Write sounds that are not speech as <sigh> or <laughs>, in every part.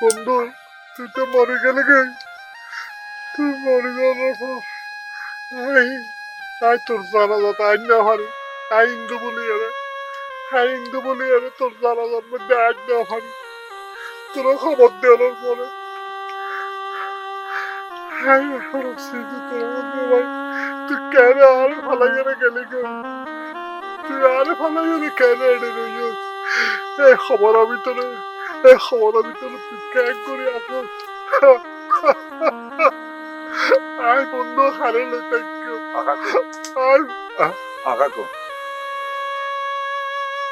বন্ধু, তুই তো মরে গেলে গে। তুই মরে যাওয়ার পর আই আই তোর জানা যাতে আই না হারি আই ইন্দু বলি আরে। আই ইন্দু বলি আরে, তোর জানা যার মধ্যে আই না হারি তোরা খবর দেওয়ার পরে। আই তোর ভাই তুই কেন আর ফালাই গেলে গেলি গে? তুই আর ফালাই গেলে কেন এই খবরের ভিতরে এই খবরের ভিতরে ক্যাক করে আসো আই বন্ধু হারে লইতে আকাকু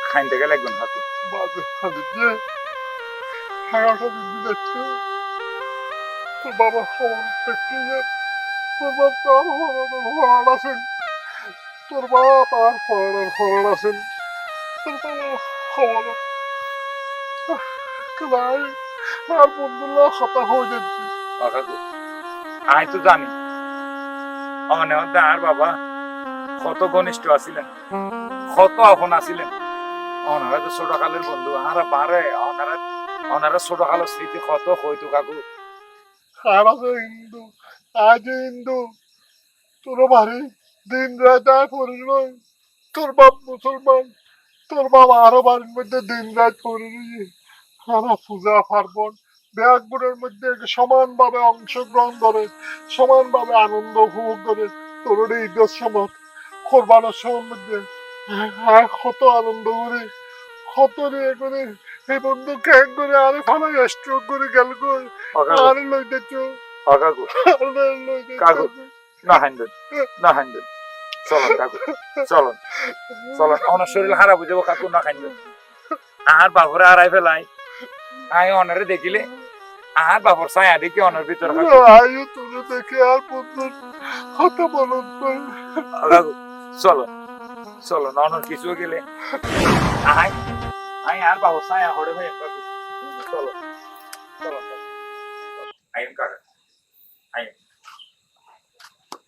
খাইতে গেলে একজন হাকু বাজে হারে দিয়ে হাগাটা দিদি যাচ্ছে। তোর বাবা খবর দেখতে তোর বাবা তার হরণের হরণ আছেন তোর বাবা তার হরণের হরণ আছেন তোর বাবা খবর নাই আর বন্ধুরা হতা হয়ে যাচ্ছি। তো জানি। আর বাবা কত ঘনিষ্ঠ আছিলেন কত আপন আছিলেন। ওনারা তো ছোট বন্ধু আর বারে ওনারা ওনারা ছোট স্মৃতি কত হইতো কাকু। আর হিন্দু আজ হিন্দু তোর বাড়ি দিন রাত পড়িস নয় তোর বাপ মুসলমান তোর বাবা আরও বাড়ির মধ্যে দিন রাত পড়ে রয়েছে পূজা পার্বণ ব্যাগগুলোর মধ্যে সমানভাবে অংশগ্রহণ করে সমানভাবে আনন্দ উপভোগ করে তোর ঈদের সময় কোরবানের সময়ের মধ্যে আর কত আনন্দ করে কত নিয়ে করে এই বন্ধু ক্যাং করে আরে ফালাই স্ট্রোক করে গেল করে আরে লইতেছ আকাকু আরে লইতেছ না হাইন্দেন না হাইন্দেন চলন কাকু চলন। চলন। ওনার শরীর হয়ে যাব কাকু না খাইন্দেন আর বাবরে আড়াই ফেলাই। আই অনারে দেখিলে। আর বাবর ছায়া দেখি অনার ভিতর আয়ু তোরে দেখে আর বন্ধু হতে মনত পড়ে কাকু চলো চলো ননর কিছু গেলে। আই আই আর বাবর ছায়া হড়ে ভাই কাকু। চলো চলো আইন কাকা।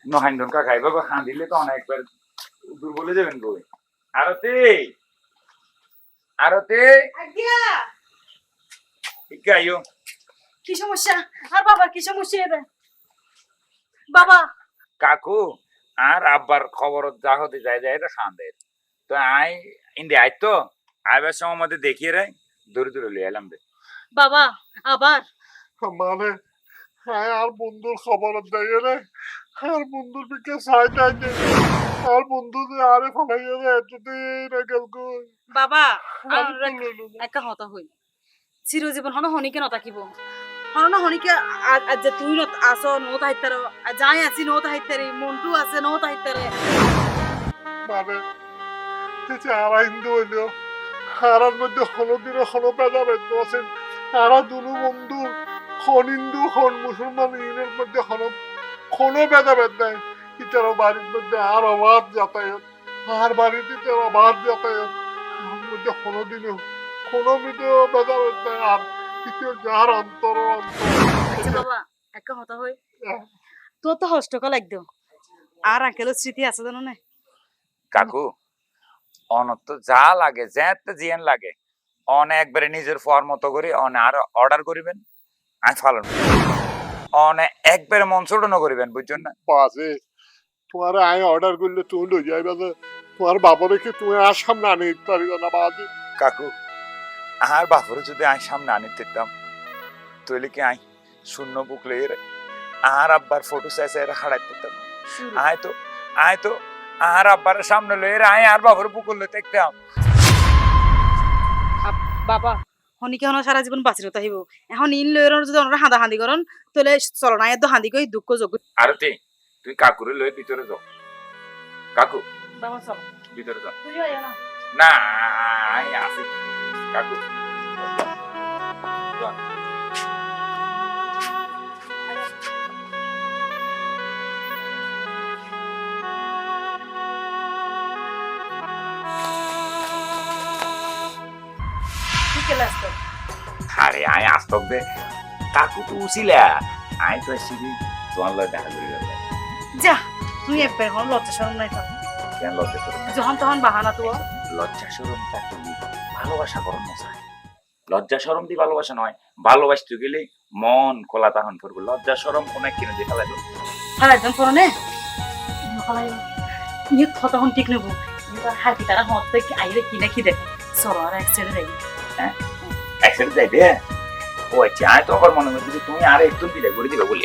নহাইন্দন কাকা এভাবে হাঁ দিলে তো অনেক একবার দূর বলে যাবেন বই। আরতে! আরতে! আজ্ঞা! আইও। কি সমস্যা? আর বাবার কি সমস্যা এদের বাবা! কাকু আর আব্বার খবর যা হতে যায় যায় এটা খান দেয় তো আই ইন্দি আই তো আইবার সময় মধ্যে দেখিয়ে রে দূরে দূরে লিয়ে এলাম রে। বাবা আবার? মানে হ্যাঁ আর বন্ধুর খবর দেয় রে। আর বন্ধুর সাইড আছে আর বন্ধু আরে ফালাই রে এতদিন বাবা তো। একা হতা হই। চিরজীবন হন হনিকে নতাকিব হন না হনিকে আজ যে তুই নত আস নো তাহিতার যাই আছি নো তাহিতারি মন্টু আছে নো তাহিতারে মানে যে আর হিন্দু হইলেও হারার মধ্যে হল পেজা বেদ্য আছেন তারা দুনু বন্ধু হন হিন্দু হন মুসলমান ইউনের মধ্যে হল কোনো ভেদা ভেদ নাই। ইটার বাড়ির মধ্যে আর অবাধ যাতায়াত আর বাড়িতে ইটার অবাধ যাতায়াত। আর মধ্যে কোনো দিনও কোনো মিটেও ভেদা ভেদ নাই। আর ইটার যার অন্তর বাবা একা হতা হই। তোর তো হষ্টকাল একদম। আর আঙ্কেলের স্মৃতি আছে জানো না? কাকু অনত যা লাগে যেতে জিয়ান লাগে অন একবারে নিজের ফর মতো করে অন আর অর্ডার করিবেন। আমি ফালন অনে একবারে মন ছোট করিবেন বুঝছেন না? বাজে। তোমার আয় অর্ডার করলে তুমি লই যাইবা তোমার বাবরে কি তুমি আর সামনে আনি পারিবে না বাজে? কাকু আর বাপরে যদি আমি সামনে আনি দিতাম তাহলে কি আই শূন্য বুক লইয়ে রে আর আব্বার ফটো চাই চাই হারাই দিতাম। আয় তো আয় তো আর আব্বার সামনে লইয়ে রে আয় আর বাপরে বুকুর লই দেখতাম। বাবা হনিকে হন সারা জীবন বাঁচি রতা হইব এখন ইন লয়ের যদি ওনারা হাঁদা হাঁদি করন তাহলে চলো না এত হাঁদি কই দুঃখ যোগ আরতি তুই কাকুরে লয়ে ভিতরে যাও কাকু বাবা চলো ভিতরে যাও তুই না না আমি আসি কাকু ঠিক আছে আরে আয় আসতক দে। কাকু তো উছিলা আয় তো সিঁড়ি তোমার লয় দেখা করি যা তুই একবার হন লজ্জা শরম নাই তো কেন লজ্জা করে যখন তখন বাহানা তো। লজ্জা থাকলে ভালোবাসা করণ লজ্জা সরম দিয়ে ভালোবাসা নয় ভালোবাসতে গেলে মন খোলা তাহন করব। লজ্জা সরম কোন কিনে দিয়ে দেবো। আর একদম পরনে ইয়ে কথা হন ঠিক নেব। হাতি তারা হত আইলে কি না কি দেখে। সরো আর এক সাইডে দেখি একসাথে যাইবে? ও আচ্ছা আমি তো আবার মনে করছি তুমি আর একদম বিদায় করে দিবে বলি।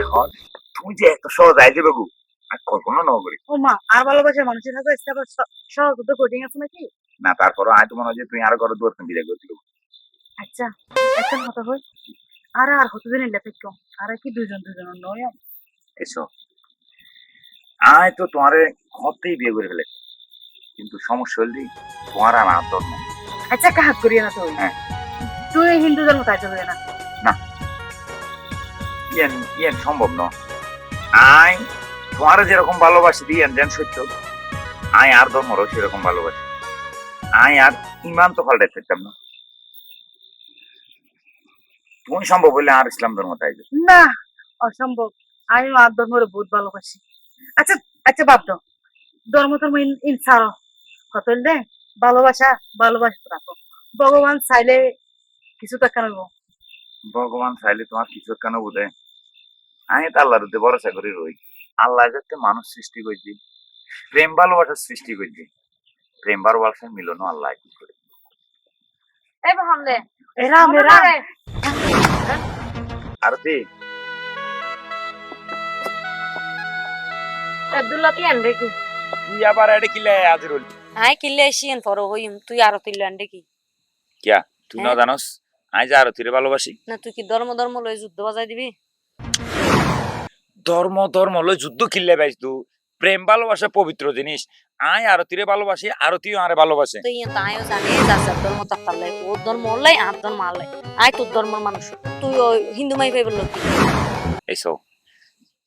এখন তুমি যে এত সহজ আই যাবে গু আর কল্পনা ন করি। ও মা আর ভালোবাসার মানুষের এসে আবার সহজ তো কোটিং আছে নাকি? না তারপরও আমি তো মনে হয় যে তুমি আরও ঘরে দুয়ার তুমি বিদায় করে দিবে। আচ্ছা একটা কথা হই আর আর কতদিন এলে থেকে আর কি দুজন দুজন নয় এসো। আয় তো তোমারে ঘরতেই বিয়ে করে ফেলে। কিন্তু সমস্যা হলি তোমার আর আমার ধর্ম আচ্ছা কাহাত করিয়ে না তুই হ্যাঁ। তুই হিন্দু ধর্ম তাই চলবে না। না। ইয়েন ইয়েন সম্ভব ন আয় তোমার যেরকম ভালোবাসি দিয়েন যেন সত্য। আয় আর ধর্মরও সেরকম ভালোবাসি। আয় আর ইমান তো পাল্টাই থাকতাম না। তুমি সম্ভব হইলে আর ইসলাম ধর্ম তাই না অসম্ভব। আমি মা ধর্মের বহুত ভালোবাসি। আচ্ছা আচ্ছা বাপ দাও ধর্ম ধর্ম ইনসার। কত দে ভালোবাসা ভালোবাসা রাখো। ভগবান চাইলে কিছু তো কেন ভগবান চাইলে তোমার কিছু কেন বোধে? আমি তো আল্লাহর উপরে ভরসা করে রই। আল্লাহ যাতে মানুষ সৃষ্টি করছি প্রেম ভালোবাসার সৃষ্টি করছি প্রেম ভালোবাসার মিলনও আল্লাহ কি করে এরা মেরা আরতি Deki. তুই আবার এটা কিলে হাজির হলি? Ay kille shiyan foro hoyum তুই আরও তিল্লান deki. কিয়া? তুই না হ্যাঁ। জানোস আমি যে আরতিরে ভালোবাসি। না তুই কি ধর্ম ধর্ম লই যুদ্ধ বাজাই দিবি? ধর্ম ধর্ম লই যুদ্ধ কিনলে পাইছ তু? প্রেম ভালোবাসা পবিত্র জিনিস। আয় আরতিরে ভালোবাসি আরতিও আরে ভালোবাসে। তুই ইয়া তাইও জানে যাসার ধর্ম তাকালাই ও ধর্ম লাই আর ধর্ম আলাই আই তোর ধর্মের মানুষ তুই হিন্দু মাই পাইবার লোক এইসো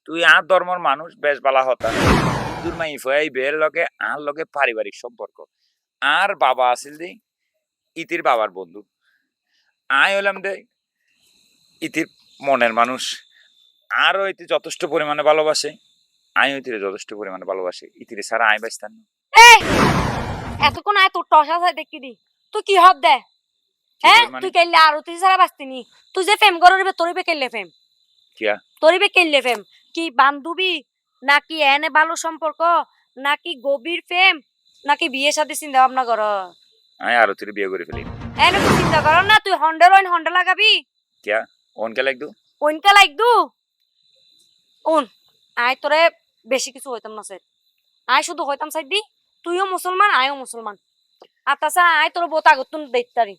তুই আর ধর্মর মানুষ বেশ বালা হতা। হিন্দুর মাই ফাই বের লগে আর লগে পারিবারিক সম্পর্ক। আর বাবা আছিল দি ইতির বাবার বন্ধু। আয় হলাম দে ইতির মনের মানুষ। আর ইতি যথেষ্ট পরিমাণে ভালোবাসে আই ইতিরে যথেষ্ট পরিমাণে ভালোবাসে। ইতিরে ছাড়া আয় বাঁচতাম না। এতক্ষণ আয় তোর টসা চাই দেখি দি। তুই কি হব দে? হ্যাঁ? মানে? তুই কেলে আর তুই সারা বাস্তিনি তুই যে ফেম করবে তোরিবে কেলে ফেম কিয়া তোরিবে কেলে ফেম কি বান্ধবী? নাকি এনে ভালো সম্পর্ক? নাকি গভীর ফেম নাকি বিয়ে সাথে চিন্তা ভাবনা কর? আয় আরতিরে বিয়ে করে ফেলি। এনে তুই চিন্তা কর না তুই হন্ডার ওইন হন্ডা লাগাবি। কিয়া? ওনকে লাগদু ওইনকা লাইক দু ওন আয় তোরে বেশি কিছু হইতাম না স্যার। আয় শুধু হইতাম সাইড দি। তুইও মুসলমান আয়ও মুসলমান। আর তাছাড়া আয় তোর বোত আগতুন দেখতারি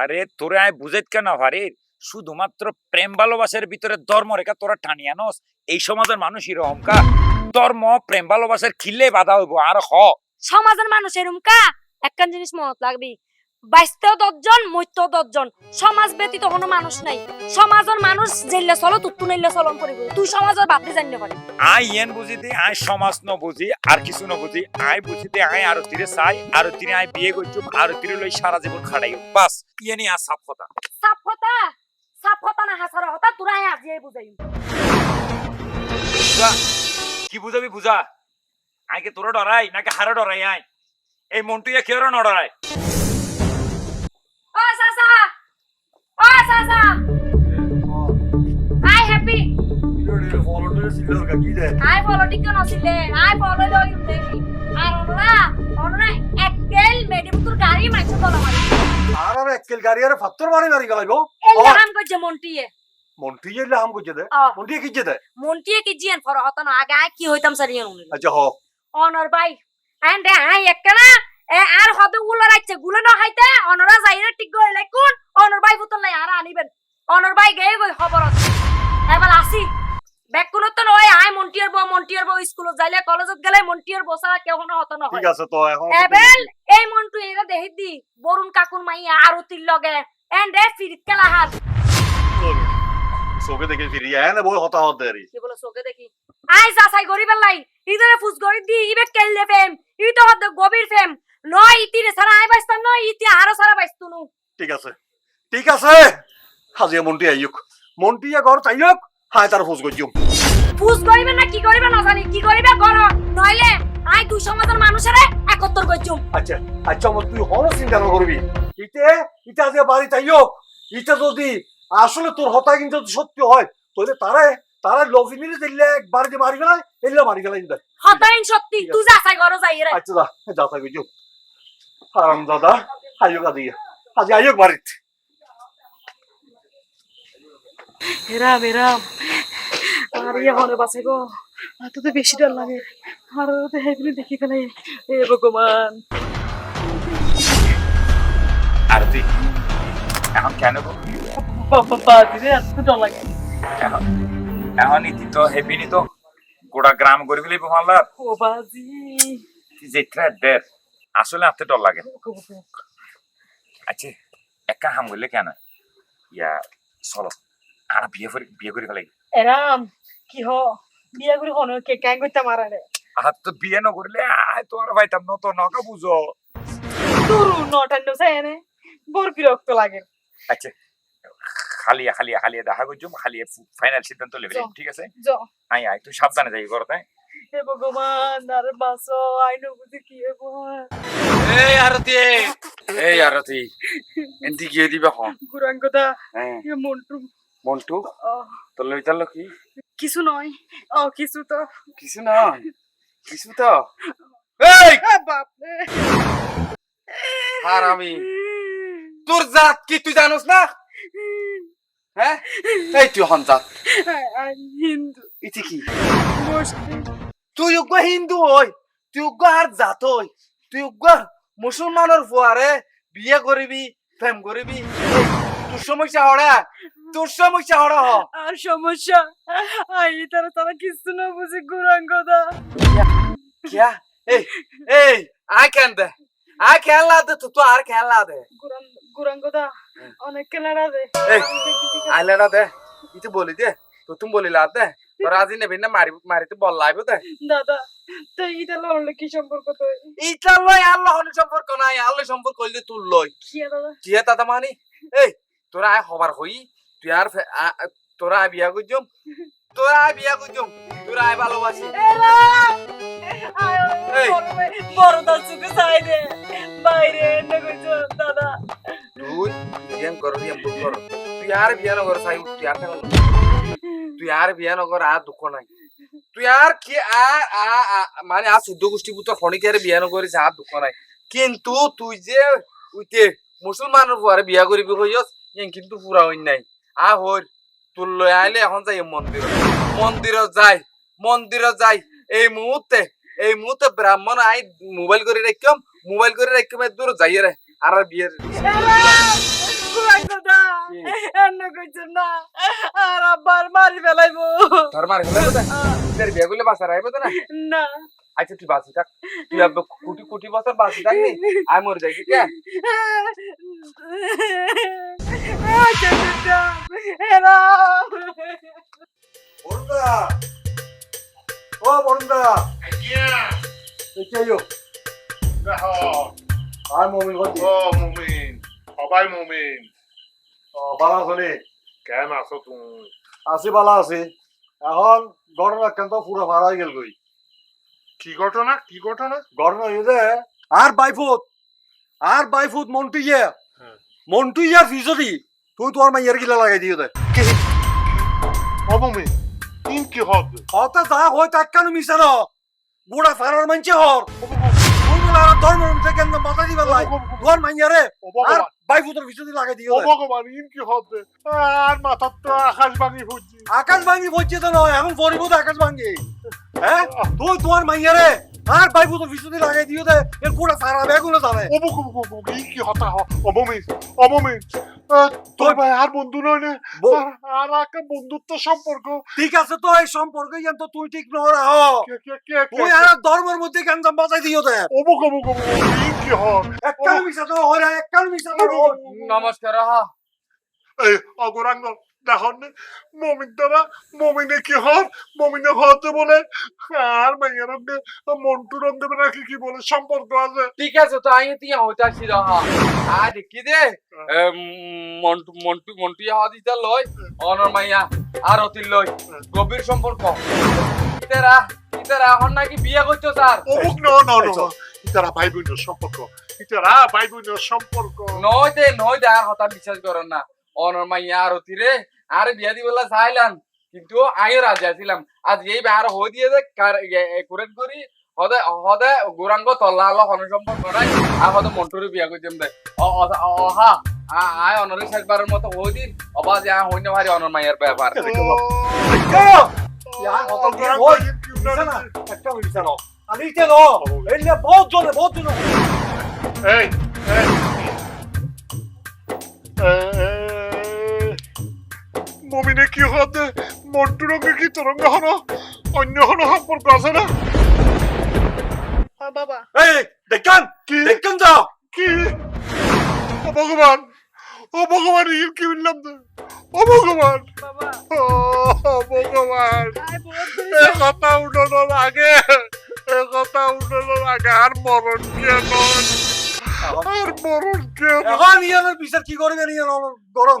আরে তোরে আয় বুঝাইত কেন হারে শুধুমাত্র প্রেম ভালোবাসার ভিতরে ধর্ম রেখা তোরা টানিয়া নস এই সমাজের মানুষ এরকম কা? ধর্ম প্রেম ভালোবাসার খিলে বাধা হইব আর হ। সমাজের মানুষ এরুমকা একখান জিনিস মনত লাগবি বাইশতেও দশজন মৈত্য দশজন। সমাজ ব্যতীত কোনো মানুষ নাই। সমাজের মানুষ জেলে চলো তুত্তু নাইলে চলন করিব। তুই সমাজের বাপে জানতে পারে। আই ইয়েন বুঝি দি আই সমাজ ন বুঝি আর কিছু ন বুঝি। আই বুঝি দি আই আর তীরে চাই আর তীরে আই বিয়ে করছুম আর তীরে লই সারা জীবন খাড়াই বাস ইয়েনি আর সাপ কথা। সাপ হতা সাপ হতা না হাসার হতা তোরা আজিয়ে বুঝাই কি বুঝাবি বুঝা আইকে তোরা ডরাই নাকি হারে ডরাই আই। এই মনটুইয়া কেউ ন ডরাই ও সাসা ও সাসা আই হ্যাপি আই ফলো ঠিক নছিলে। আই ফলো দেবি আর ওরা ওরা এককেল মেডিপুতুর গাড়ি মাইছে তোলা মারি আর আর গাড়ি আর ফাত্তর মারি মারি গেলাইব এলে হাম মন্টিয়ে মন্ত্রী এলে হাম দে মন্ত্রী কি দে মন্টিয়ে কি জিয়ান ফর হতা না আগে কি হইতাম সারিয়ান উনি আচ্ছা হ অনর ভাই এন্ড আই একখানা এ আর হদগুলো রাখছে গুলো না খাইতে অনরা যাইরা ঠিক গইলে কোন অনর ভাই বুতল নাই আর আনিবেন অনর ভাই গেই গই খবর আছে এবার আসি ব্যাক তো নয় আই মন্টিয়ার বউ মন্টিয়ার বউ স্কুলত যাইলে কলেজত গেলে মন্টিয়ার বসা কেউ না হত না ঠিক আছে তো এখন এবেল এই মন্টু এরা দেহি দি বরুণ কাকুর মাইয়া আরও লগে এন্ড এ ফিরিত কেলা হাত। চোখে দেখে ফিরি এনে বই হতা হত দেরি কি বলে চোখে দেখি। আই যাচাই করিবার লাই ইদরে ফুস গরি দি ইবে কেললে ফেম। ই তো হদ গভীর ফেম। নয় ইতিরে সারা আই বাইস্তান নয় ইতি আরও সারা বাইস্তুনু ঠিক আছে ঠিক আছে। হাজিয়া মন্ত্রী আইয়ুক। মন্ত্রী ঘর চাইয়ক হায় তার ফোজ করছিও ফুস করিবে না কি করিবে না জানি কি করিবে করো নইলে আই দুই সমাজের মানুষেরে একত্তর করছুম আচ্ছা আচ্ছা আমার তুই হন চিন্তা না করবি। ইতে ইটা যে বাড়ি তাইও ইটা যদি আসলে তোর হতা কিন্তু সত্যি হয় তাহলে তারা তারা লভিনিরে দিলে বাড়িতে মারি ফেলাই এলে মারি ফেলাই দেয় হতাইন সত্যি তুই যাচাই করো যাই রে। আচ্ছা যা যা থাকবি চুপ আরাম দাদা আইও কাদি আজ আইও বাড়িত। এরাম এরাম। আর ইয়ে হনে বাঁচে গো আর তো বেশি ডর লাগে। আর তো হেগুলি দেখি ফেলে। এ ভগবান। আর তুই? এখন কেন গো? বাবা বাদি রে এত ডর লাগে। এখন এখন ইতি তো হেপিনি তো। গোটা গ্রাম করে ফেলি মহল্লার ও বাজি। যেটা দের আসলে আপনি ডর লাগে। আচ্ছা একা হাম করলে কেন? ইয়া চলো। আর বিয়ে করে বিয়ে করে ফেলাই। এরাম কি হ বিয়া করে হনে কে ক্যাং করতে মারা রে? আর তো বিয়ে ন করলে আয় তোমার ভাইতাম ন তো নকা বুঝো। তোর নটান্ন সাইনে বড় বিরক্ত লাগে? আচ্ছা খালিয়া খালিয়া খালিয়া দেখা করছ খালিয়া ফাইনাল সিদ্ধান্ত লেবে। ঠিক আছে? আই আই তুই সাবধানে যাই করতে হে ভগবান আর বাসো আইনো বুঝি কি হব এই আরতি এই আরতি। <laughs> এন্টি গিয়ে দিবে হন গুরাঙ্গদা হ্যাঁ। এ মন্টু মন্টু তোর লইতাল কি কিছু নয়। ও কিছু তো। কিছু নয়? কিছু তো? এই! বাপ রে আর আমি। তোর জাত কি তুই জানোস না? হ্যাঁ? এই তুই হন জাত। আমি হিন্দু। ইতি কি? তুই উগ্র হিন্দু হই তুই উগ্র আর জাত হই তুই উগ্র মুসলমানের ফুয়ারে বিয়ে করিবি প্রেম করিবি। তোর সমস্যা হরা তোর সমস্যা হ আর সমস্যা? আই তারা তারা কিছু না বুঝি গুরাঙ্গদা क्या এই এই আয় কেন দে? আয় খেলা দে তো তো আর খেলা দে। গুরাঙ্গদা অনেক কেলারা দে। এই, আইলাটা দে ইতো বলি দে তো তুমি বলি লা দে। তোর আজি নেবি না মারি মারিতে বল লাইব দে। দাদা তো এটা লড়লে কি সম্পর্ক তো ইটা লই আল্লাহ হল সম্পর্ক নাই আল্লাহ সম্পর্ক হইলে তুই লই। কি দাদা? কি তাতা মানি? এই তোরা আয় হবার হই। তুই আর তোরা বিয়া করছম? তোরা বিয়া করছম? তোরা ভালোবাসি। এই। বড় চাই দে। বাইরে এনে কইছো দাদা। তুই বিয়ান কর বিয়ান বুক কর। তুই আর বিয়া নগর তুই আর তুই আর বিয়া নগর আর দুঃখ নাই। তুই আর কি আর মানে আর চোদ্দ গোষ্ঠী পুত্র ফণিকে বিয়া নগরিস আর দুঃখ নাই। কিন্তু তুই যে উইতে মুসলমানের ফুয়ারে বিয়া করিবি কইস কিন্তু পুরা হইন নাই আ হর তোর লই আইলে এখন যাই মন্দির। মন্দিরত যাই মন্দিরত যাই। এই মুহূর্তে এই মুহূর্তে ব্রাহ্মণ আই মোবাইল করে রাখতাম মোবাইল করে রাখতাম দূর যাই রে আর বিয়ের না। আচ্ছা তুই বাঁচি থাক। তুই কোটি কোটি বছর বাঁচি থাকবি আমি মরে যাই ঠিক আছে? বরুণদা ও বরুণদা দেখো আর মমিন গতি ও মুমিন সবাই মুমিন। ও বালা আছনি কেন আছো তুমি? আছি বালা আছি। এখন ঘটনা কেন তো পুরো ভাড়া গেল গই কি ঘটনা? কি ঘটনা? ঘটনা এই যে আর বাইফুত আর বাইফুত মন্টু ইয়ে। মন্টু ইয়ার ফিসদি তুই তোমার মাইয়ার গিলা লাগাই দিও দে তিন কি হবে হতে যা হয় তাক কেন মিশে না? বুড়া ফারার মানছে হর ধর্ম মাথা দিবা লাই? মাইয়ারে আর ফিসদি লাগাই দিও ও দে ভগবান ইন কি হবে আর মাথার তো আকাশ ভাঙি ফুটছি। আকাশ বলছে তো নয় এখন পরিব আকাশ ভাঙ্গি হ্যাঁ তুই তোমার মাইয়ারে আর ভাই বাইফুতের ফিসদি লাগাই দিও দে। এর পুরা সারা জানে ও বুকু বুকু বুকু ইন কি হতা হ? ও মুমিন তোর ভাই আর বন্ধু নয় না? আর- একটা বন্ধুত্ব সম্পর্ক। ঠিক আছে তো এই সম্পর্ক ইয়ান তো তুই ঠিক নয় হ। তুই আর ধর্মের মধ্যে গঞ্জাম বাজাই দিও দে। বুকু বুকু বুকু ইন কি হ? এককাল মিশা তো হয় না এককাল মিশা তো হয়। নমস্কার হা এই অগরাঙ্গ দেখুন মমিন তারা মমিনে কি হর মমিনে হতে বলে আর মাইয়ার মন্টু রঙ নাকি? কি বলে সম্পর্ক আছে? ঠিক আছে তো আমি তুই হইতা হ্যাঁ। আর দেখি দে মন্টু মন্টু মন্টু ইয়া দিতা লয় অনর মাইয়া আর অতিল লয় গভীর সম্পর্ক। তেরা তেরা এখন নাকি বিয়ে করছ স্যার অমুক ন ন ন ইতারা ভাই বোনের সম্পর্ক। ইতারা ভাই বোনের সম্পর্ক। নয় দে নয় দে আর হতা বিশ্বাস করেন না। অনর মাইয়া আর অতিরে আর বিয়া দিবলা চাইলাম কিন্তু আমিও রাজি আছিলাম। আজ এই আর হয়ে দিয়ে দে কুরেট করি হদে হদে গুরাঙ্গ তল্লা আলো হন সম্পর্ক নাই আর হদে মন্টুরে বিয়া করতাম দে। অহা। আ- আয় অনরে শেষবারের মতো হয়ে দিন অবা যে হইন ভারি অনর মাইয়ার ব্যাপার না? একটা মিনিট জানো আমি কেন এই নিয়ে বহুত জনে বহুত দিন এই এই। মমিনে কি হতে মন্টু রঙে কি তরঙ্গ হলো? অন্য হলো সম্পর্ক আছে না বাবা। এই দেখেন কি? দেখেন যাও কি? ও ভগবান ও ভগবান ইল কি বললাম তো? ও ভগবান। বাবা। ও ভগবান। এ কথা উঠানোর আগে। এ কথা উঠানোর আগে। আর মরণ কেন আর মরণ কেন এখন ইয়ানোর বিচার কি করবে? ইয়ানোর গরম।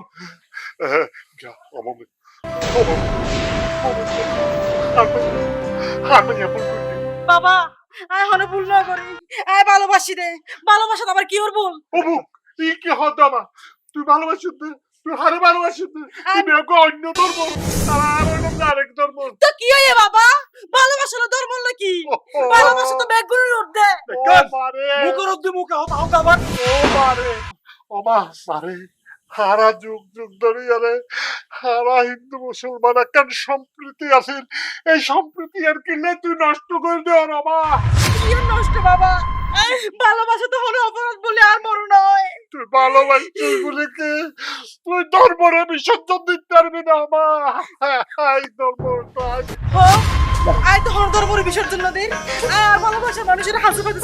আমি এমন করি বাবা আয় হনে ভুল না করি। আয় ভালোবাসি রে। ভালোবাসা তো আবার কি ওর ভুল? অমুক ই কি হতো আমার? তুই ভালোবাসিস তুই তুই হারে ভালোবাসিস তুমি এক অন্য ধর্ম। আর আরেক ধর্ম। তো কি হয়ে বাবা? ভালোবাসা না ধর্ম হলো কি? ভালোবাসা তো ব্যাগগুলোর মারে। মুখের অব্দি মুখে হতা হতা আবার। ও মারে। ও মা হারা যুগ যুগ ধরে আরে হারা হিন্দু মুসলমান একটা সম্প্রীতি আছে। এই সম্প্রীতি আর কিনলে তুই নষ্ট করে দে আর আমার নষ্ট বাবা? ভালোবাসা তো হলো অপরাধ বলে আর মরু নয়। তুই ভালোবাসছিস বলে কি? তুই ধর্মরে বিসর্জন দিতে পারবি না আমার এই ধর্ম আয়। তো হর ধর্মের বিসর্জন না দিন। আর ভালোবাসা মানুষের হাসি পাতে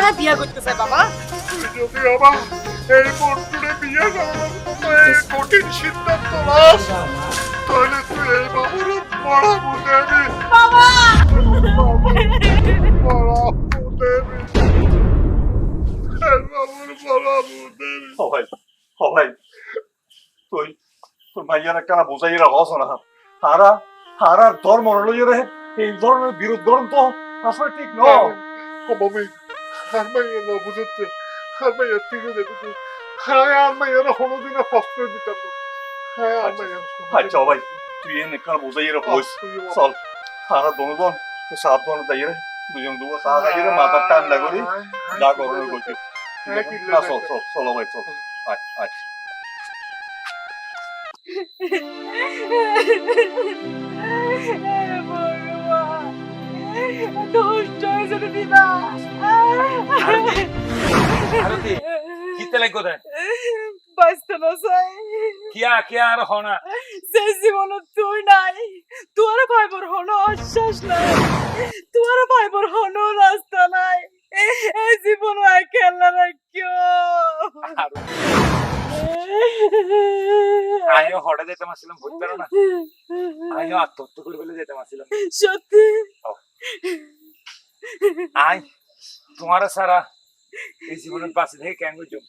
আয় বিয়া করতে চাই বাবা। তুই যদি আমার এই মন্টুরে বিয়ে করার কঠিন সিদ্ধান্ত নাস তাহলে তুই এই বাবুর বাবা তোর মাইয়ারা কেন বুঝাই রাখছ না হারা হারার ধর্ম লইরে এই ধরনের বিরোধ ধর্ম তো আসলে ঠিক নয় অমমি আর মাইয়া না বুঝতে আর মাইয়া ঠিক আছে বুঝতে হ্যাঁ আর মাইয়ারা কোনোদিনও কষ্ট দিতাম না হ্যাঁ আর মাইয়া আচ্ছা ভাই তুই এনে কেন বুঝাই রাখছ চল হারা দনজন সাত জন দাইরে দুজন দুবো চা খাইরে মাথার ঠান্ডা করি যা করণের করছি না চল চল চলো ভাই চল আয় আয় দুষ্ট হয়েছে দিদা আরতি কিতে লাগো দে না চাই। কিয়া কিয়া আর হনা যে জীবন তুই নাই তোর ভাইবর হলো আশ্বাস নাই। তোর ভাইবর হলো রাস্তা নাই। এই জীবন খেলা রাখিও আমিও হঠাৎ যেতে মাসছিলাম বুঝতে পারো না। আমিও আত্মহত্যা করে ফেলে যেতে মাসছিলাম সত্যি? আই তোমার সারা এই জীবনের বাঁচে থেকে কেন বুঝো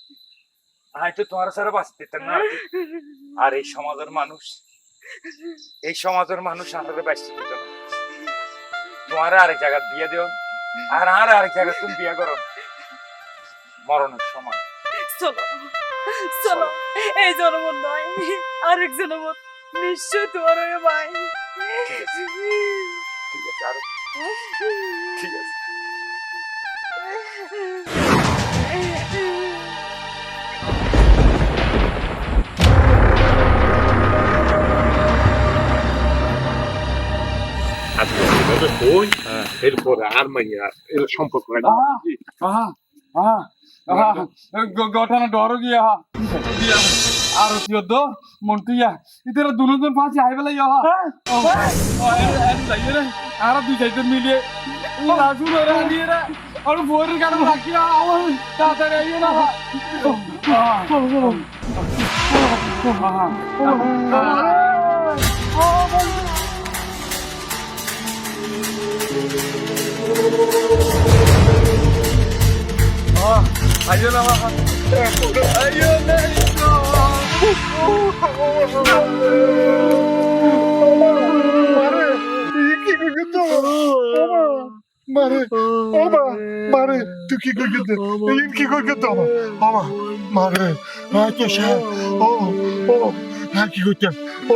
আই তো তোমার সারা বাঁচতে না? আর এই সমাজের মানুষ এই সমাজের মানুষ আমাদের ব্যস্ত দিত না। তোমার আরেক জায়গা বিয়ে দেও। আর আর আরেক জায়গা তুমি বিয়ে করো। মরণের সময়। চলো চলো এই জন্ম নয় আরেক জন্ম নিশ্চয় তোমার ভাই। ঠিক আছে ঠিক আছে আর। ঠিক আছে। আজকে এরপরে আর মাইয়া এর সম্পর্ক আহা আহা আহা গঠানো ডর গিয়া আর তিয়দ মন্টুয়া ইতরা দুজন পাঁচ আই বেলা ইয়া আর দুই চাইতে মিলিয়ে রাজু রে আনিয়ে রে আর বোরের গান লাগিয়া আওয়াজ তাড়াতাড়ি আইও না আহা আইও Ayun na mga Ayun na ito Mare কি করতে মারে ওমা মারে তুই কি করতে এই কি করতে ওমা ওমা মারে আচ্ছা ও ও হ্যাঁ কি করতে ও